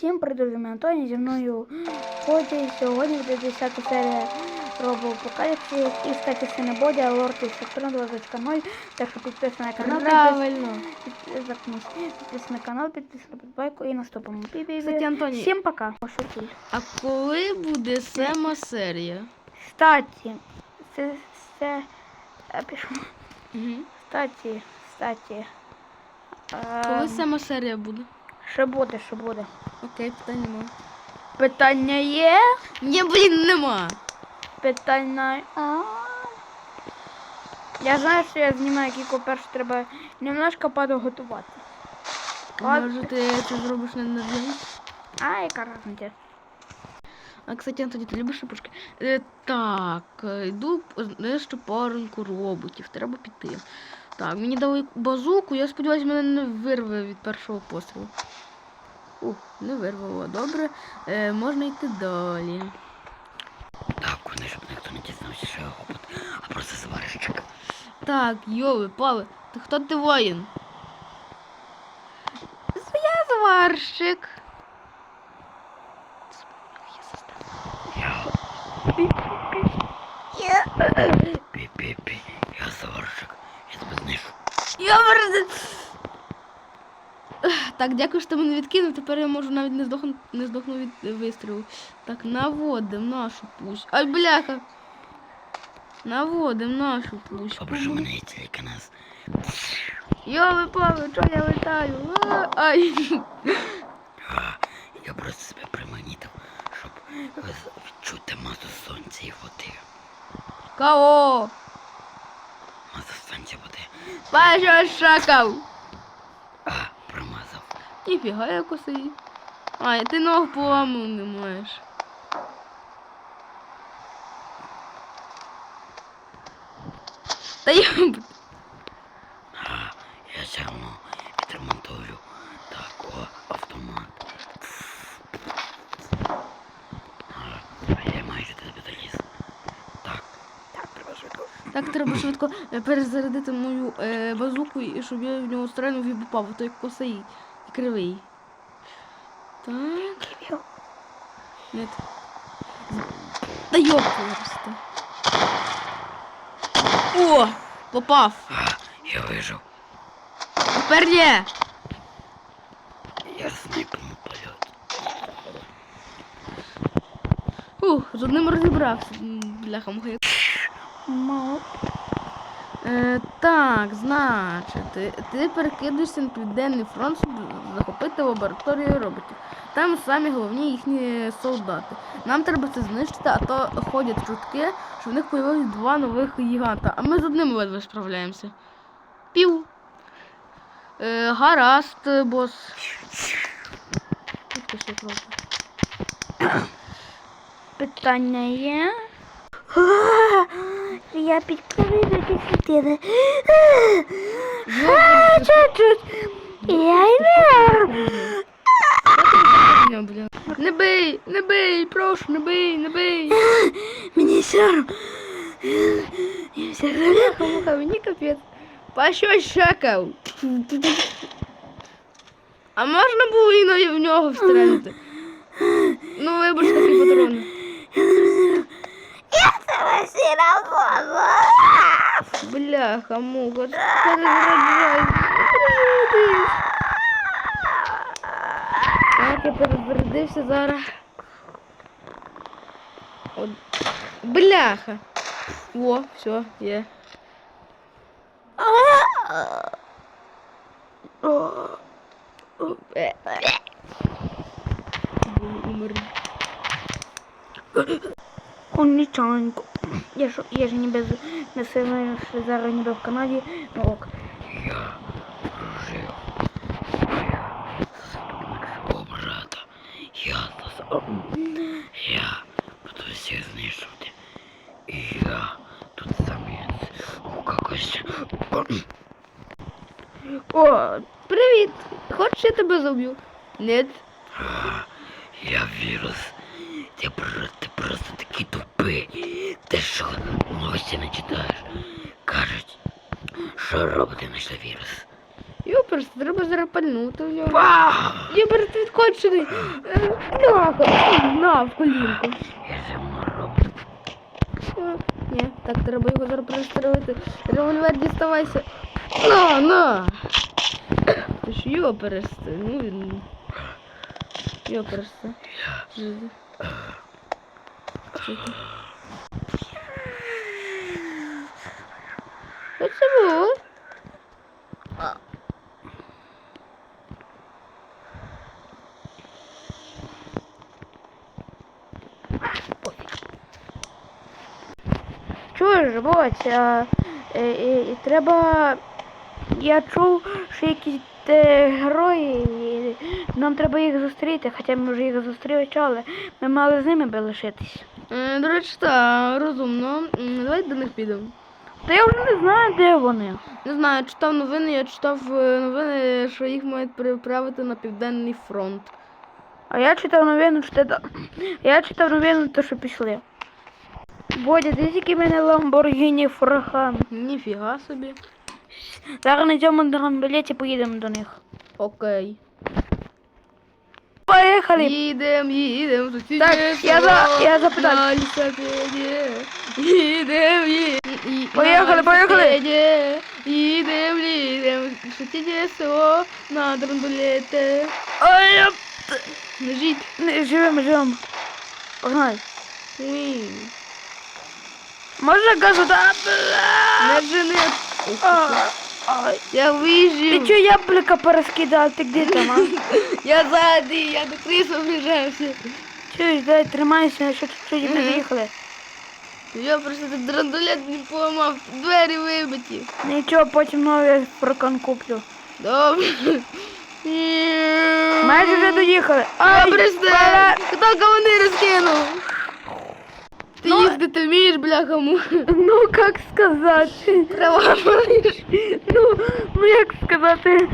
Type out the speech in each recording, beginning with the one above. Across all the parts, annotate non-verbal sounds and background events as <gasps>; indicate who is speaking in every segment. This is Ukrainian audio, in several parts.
Speaker 1: Всім ми Антоні, зі мною Ході. Сьогодні буде 10 серія Робо Апокаліпсис. І, кстати, це не Бодя, а Лорд із Сатурн 2.0. Так що підписуйся на канал.
Speaker 2: Правильно.
Speaker 1: підпис- Заткнись. Підписуйся на канал, підписуйся на підбайку і наступимо.
Speaker 2: Кстати, Антоні.
Speaker 1: Всім пока.
Speaker 2: А коли буде сема серія?
Speaker 1: Кстати, це, це, я пишу.
Speaker 2: Угу.
Speaker 1: Кстати, кстати.
Speaker 2: Коли
Speaker 1: Е,
Speaker 2: сема серія буде?
Speaker 1: Що буде, що буде?
Speaker 2: Окей, питань нема.
Speaker 1: Питання є?
Speaker 2: Ні, блін, нема.
Speaker 1: Питання. А. Я знаю, що я знімаю кіко перше треба немножко подготувати. От.
Speaker 2: Може ти це зробиш на ножі?
Speaker 1: А, яка разниця?
Speaker 2: А, кстати, Антоні, ти любиш шипушки? Е, так, е, йду знищу пароньку роботів. Треба піти. Так, мені дали базуку, я сподіваюся, мене не вирве від першого пострілу. Ух, не вирвало. Добре. Е, можна йти далі.
Speaker 3: Так, вони щоб ніхто не дізнався, що я робот, а просто сварщик.
Speaker 2: Так, йови, паве, ти хто ти воїн? Я зварщик.
Speaker 3: Я пі-пі-пі, я сварщик. Я тебе знайшов.
Speaker 2: Я верзе- Так, дякую, що мене відкинув. Тепер я можу навіть не здохну, не здохну від вистрілу. Так, наводим нашу пусть. Ай, бляха. Наводим нашу.
Speaker 3: Добре, що мене тільки нас.
Speaker 2: Йови, паве, чого я летаю? А, Ай.
Speaker 3: А, я просто себе приманітив, щоб відчути масу сонця і води.
Speaker 2: Кого?
Speaker 3: Масу сонця і води.
Speaker 2: Паша шакав.
Speaker 3: А, промазав.
Speaker 2: Ніфіга я косий. Ай, ти ног поламав не маєш. Та я...
Speaker 3: А, я все одно відремонтую. Так, о, автомат. А, а я майже до тебе доліз. Так, так, треба швидко.
Speaker 2: Так, треба швидко е, перезарядити мою е, базуку, і щоб я в нього стрельнув і попав, а то як косий і кривий. Так. Нет. Та ёпта. О! Попав!
Speaker 3: Я вижив.
Speaker 2: Тепер є!
Speaker 3: Я снайпнув польот.
Speaker 2: Ух, з одним розібрався. Бляха муха.
Speaker 1: Мало.
Speaker 2: Е, так, значить, ти, ти перекидуєшся на південний фронт, щоб захопити лабораторію роботів. Там самі головні їхні солдати. Нам треба це знищити, а то ходять чутки, що в них появилось два нових гіганта, а ми з одним ледве справляємося. Пів. Е, гаразд, бос.
Speaker 1: Питання є? Я підкрив до світили. Я.
Speaker 2: Не бий, не бий, прошу, не бий, не бий.
Speaker 1: Мені сором. Я все
Speaker 2: муха, мені капець. По що шакав? А можна було іноді в нього встрелити? Ну, вибач такі патрони.
Speaker 1: Я тебе всі равно.
Speaker 2: Бляха, муха, перезаряджай. Перезарядись. Так, я перезарядився зараз. От. Бляха. О, все, є. Е, Умер.
Speaker 1: Он нічого. Я ж, я ж ніби не сильно що зараз ніби в Канаді. Ну ок.
Speaker 3: Я жив. Я брата. Я зас... Я буду всіх знищувати. І я тут самець. У когось.
Speaker 2: О, привіт! Хочеш я тебе заб'ю? Нет.
Speaker 3: Я вірус. Ти, про- ти просто такий тупий. Ти що, новості не читаєш? Кажуть, що роботи знайшли вірус.
Speaker 2: Йоперс, треба зараз пальнути в нього. Йоперс, відкочений. Бляха, на, в колінку.
Speaker 3: Я же роблю.
Speaker 2: Е, Ні, так, треба його зараз пристрелити. Револьвер діставайся. На, на. Ти ж йоперсти, ну він. Йоперсти. Що це? Що це?
Speaker 1: Чуєш, Бодь, а, е, е, і треба. Я чув, що якісь е, герої, і нам треба їх зустріти, хоча ми вже їх зустрічали. Ми мали з ними би лишитись.
Speaker 2: Е, До речі, так, розумно. М, Давай до них підемо.
Speaker 1: Та я вже не знаю, де вони.
Speaker 2: Не знаю, читав новини, я читав е, новини, що їх мають переправити на південний фронт.
Speaker 1: А я читав новину, що ти... Я читав новину, то що пішли. Бодя, ти який мене Lamborghini Фураган.
Speaker 2: Ніфіга собі.
Speaker 1: Зараз на цьому драндулеті поїдемо до них.
Speaker 2: Окей.
Speaker 1: Поїхали!
Speaker 2: Їдем, їдем, сусіднє
Speaker 1: Так, я за- я запитаю.
Speaker 2: На лісопеді. Їдем, їдем.
Speaker 1: Поїхали, поїхали.
Speaker 2: Їдем, їдем, сусіднє село, на драндулеті.
Speaker 1: Ой, я...
Speaker 2: Лежіть.
Speaker 1: Не, живемо, живемо. Погнали.
Speaker 2: Уй.
Speaker 1: Можна газу да?
Speaker 2: Не жени.
Speaker 1: А.
Speaker 2: Я
Speaker 1: Ти
Speaker 2: вижив.
Speaker 1: чого яблука порозкидав? Ти де там, а? <laughs>
Speaker 2: Я ззаді, я до крису вріжався.
Speaker 1: Чуєш, дай, тримайся, що чуть-чуть не доїхали.
Speaker 2: Я просто тут драндулет не поламав, двері вибиті.
Speaker 1: Нічого, потім новий прокон куплю.
Speaker 2: Добре.
Speaker 1: Майже вже доїхали.
Speaker 2: Добре,
Speaker 1: Ай,
Speaker 2: сте. Хто кавуни розкинув? Ти
Speaker 1: Ну,
Speaker 2: їздити вмієш, бляхаму.
Speaker 1: Ну, як сказати?
Speaker 2: Права малиш.
Speaker 1: Ну, ну як сказати?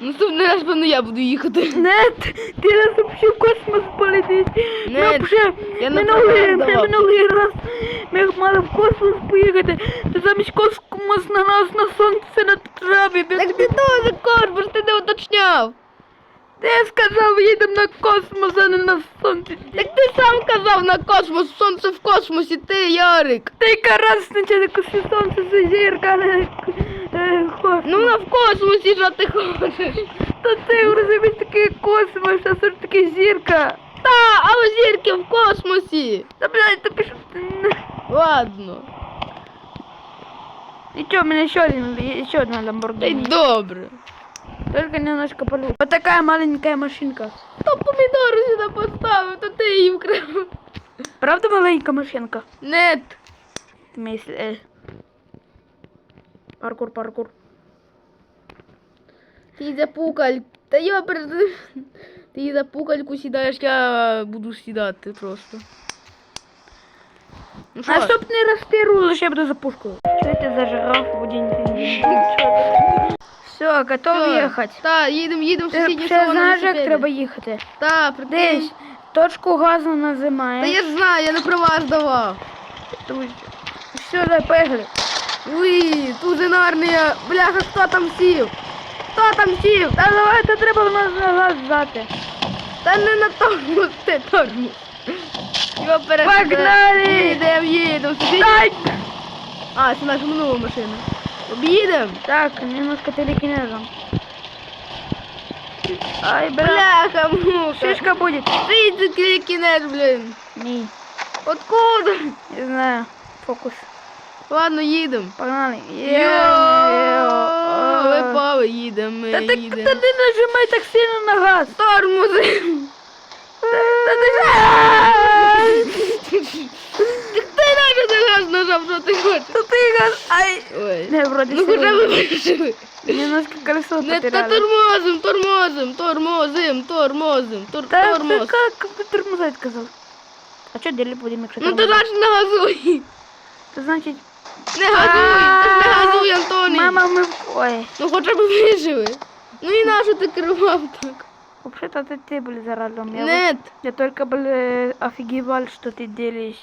Speaker 2: Наступний раз, певно, я буду їхати.
Speaker 1: Нет, ти раз вообще в космос полетиш. Ми
Speaker 2: Нет,
Speaker 1: вообще
Speaker 2: я
Speaker 1: минулий,
Speaker 2: права
Speaker 1: минулий раз ми мали в космос поїхати. Ти замість космос на нас на сонце на траві.
Speaker 2: Так ти теж корпус, ти не уточняв.
Speaker 1: Ти сказав, їдемо на космос, а не на сонце.
Speaker 2: Так ти сам казав на космос, сонце в космосі, ти, Ярик.
Speaker 1: Ти яка раз спочатку сонце це зірка, е, космос.
Speaker 2: Ну на в космосі що ти хочеш?
Speaker 1: то ти розумієш такий космос, а все ж таки зірка.
Speaker 2: Та, а у зірки в космосі.
Speaker 1: Та блядь, то пішов.
Speaker 2: Ладно.
Speaker 1: Ничего, у меня еще один, еще одна
Speaker 2: Та й добре.
Speaker 1: Только немножко полю. Вот такая маленькая машинка.
Speaker 2: То помідори сюди поставив, то ти її вкрав.
Speaker 1: Правда маленькая машинка?
Speaker 2: Нет.
Speaker 1: Если... Э. Паркур, паркур.
Speaker 2: Ти за пукаль. Та я перед... Ти за пукальку сідаєш, я буду сідати просто. Ну
Speaker 1: А чтоб не растыруло, я буду за пушку. Что ты зажрав в один Все, готов ехать.
Speaker 2: Та, їдемо, їдемо в сусіднє
Speaker 1: ще
Speaker 2: село на
Speaker 1: знаєш, як
Speaker 2: велосипеді.
Speaker 1: треба їхати?
Speaker 2: Та, прикинь.
Speaker 1: Десь точку газу
Speaker 2: Та
Speaker 1: назимаєш.
Speaker 2: я ж знаю, я на права здавав.
Speaker 1: Все, давай, поехали.
Speaker 2: Уй, тузин армія. Бляха, хто там сів? Хто там сів?
Speaker 1: Та давай, то треба в нас на газ здати.
Speaker 2: Та не на тормоз, <laughs> ти тормоз. Його
Speaker 1: Погнали!
Speaker 2: Їдем, їдем.
Speaker 1: Дай!
Speaker 2: А, це наша минула машина. Об'їдем.
Speaker 1: Так, немножко телекинезом. Ай, бля.
Speaker 2: Бляха, муха.
Speaker 1: Шишка будет.
Speaker 2: Це кінець, блін.
Speaker 1: Не,
Speaker 2: Откуда?
Speaker 1: не знаю. Фокус.
Speaker 2: Ладно, їдем.
Speaker 1: Погнали.
Speaker 2: Випали, їдем, ми
Speaker 1: Та ти, нажимай так сильно на газ.
Speaker 2: Тормози.
Speaker 1: Та ти
Speaker 2: Так ти навіть не газ нажав, що ти хочеш.
Speaker 1: Та ти газ. Ай.
Speaker 2: Ой.
Speaker 1: Не, вроде
Speaker 2: Ну
Speaker 1: всё
Speaker 2: хоча б
Speaker 1: вроде.
Speaker 2: вирішили.
Speaker 1: Немножко колесо
Speaker 2: Не та
Speaker 1: потеряли.
Speaker 2: тормозим, тормозим, тормозим, тормозим, тор
Speaker 1: Та ти
Speaker 2: тормоз.
Speaker 1: как ты тормозать сказал? А что дели будем, якщо
Speaker 2: Ну ти
Speaker 1: тормозить?
Speaker 2: значить не газуй.
Speaker 1: Це значить...
Speaker 2: Не газуй, ти ж не газуй, Антоній.
Speaker 1: Мама, ми... в- Ой.
Speaker 2: Ну хоча б виживи. Ну і нащо ти керував так?
Speaker 1: Вообще-то это ты был за рулем. Я,
Speaker 2: Нет,
Speaker 1: вот- я только был э, офигевал, что ты делаешь.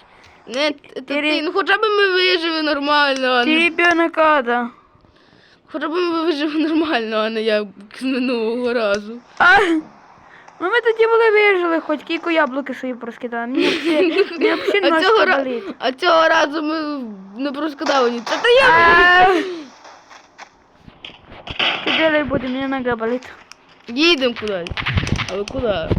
Speaker 2: нет, це
Speaker 1: Ти
Speaker 2: ти. Ну хоча б ми виживи нормально. а не-
Speaker 1: ребенок ада.
Speaker 2: Хоча б ми вижили нормально, а не як з минулого разу.
Speaker 1: А, ну ми тоді були вижили, хоч кілька яблуки свої проскидали. Мені взагалі мені <laughs> взагалі
Speaker 2: А цього, ра...
Speaker 1: болить.
Speaker 2: а цього разу ми не проскадали ні. Та та я
Speaker 1: Ти делай мені нога болить.
Speaker 2: їдемо кудись. Але куди?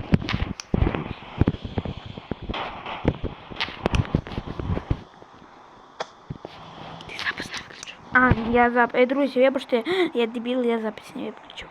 Speaker 1: А, я зап... Е, друзі, вибачте, я дебіл, <gasps> я запис не виключив.